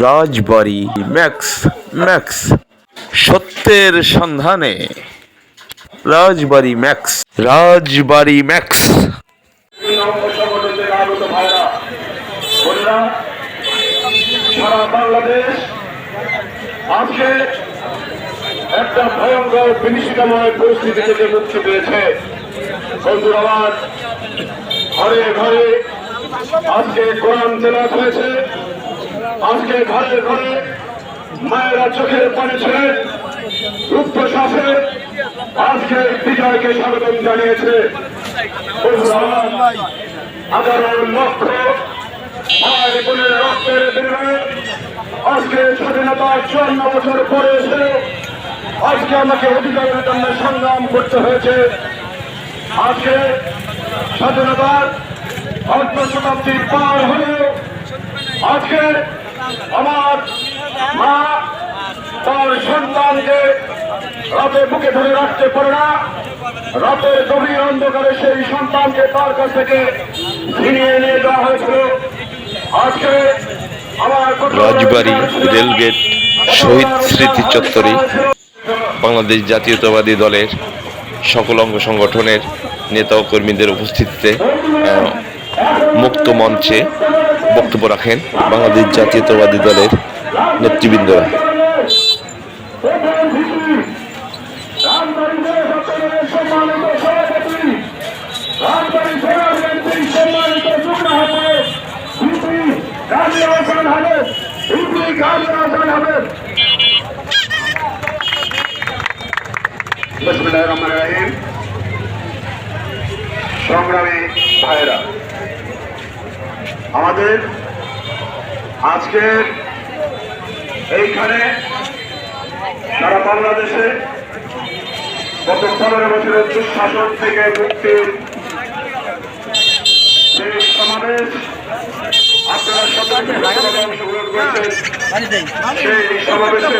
রাজবাড়ি, max Max. সত্যের সন্ধানে। Rajbari, Max. Rajbari, Max. একটা ভয়ঙ্কর পরিস্থিতি থেকে মুক্তি পেয়েছে। ঘরে ঘরে আজকে কোরআন তেলাত হয়েছে। আজকে ঘরে ঘরে মায়েরা চোখের পানি ছেড়ে রূপশ্বাসে আজকে বিজয়কে স্বাগতম জানিয়েছে। হাজারো লক্ষ রক্তের আজকে স্বাধীনতা চুয়ান্ন বছর পরে এসে আজকে আমাকে অধিকারের জন্য সংগ্রাম করতে হয়েছে। আজকে স্বাধীনতার অর্ধ শতাব্দী পার হলেও আজকে আমার মা তার সন্তানকে রাতে বুকে ধরে রাখতে পারে না। রাতের গভীর অন্ধকারে সেই সন্তানকে তার কাছ থেকে ছিনিয়ে নিয়ে যাওয়া হয়েছিল। আজকে রাজবাড়ি রেলগেট শহীদ স্মৃতি চত্বরে বাংলাদেশ জাতীয়তাবাদী দলের সকল অঙ্গ সংগঠনের নেতা ও কর্মীদের উপস্থিতিতে মুক্ত মঞ্চে বক্তব্য রাখেন বাংলাদেশ জাতীয়তাবাদী দলের নেতৃবৃন্দরা। সংগ্রামী ভাইরা আমাদের আজকের এইখানে সারা বাংলাদেশে গত পনেরো বছরের দুঃশাসন থেকে মুক্তির সেই সমাবেশ আপনারা সকলে অংশগ্রহণ করেছেন। সেই সমাবেশে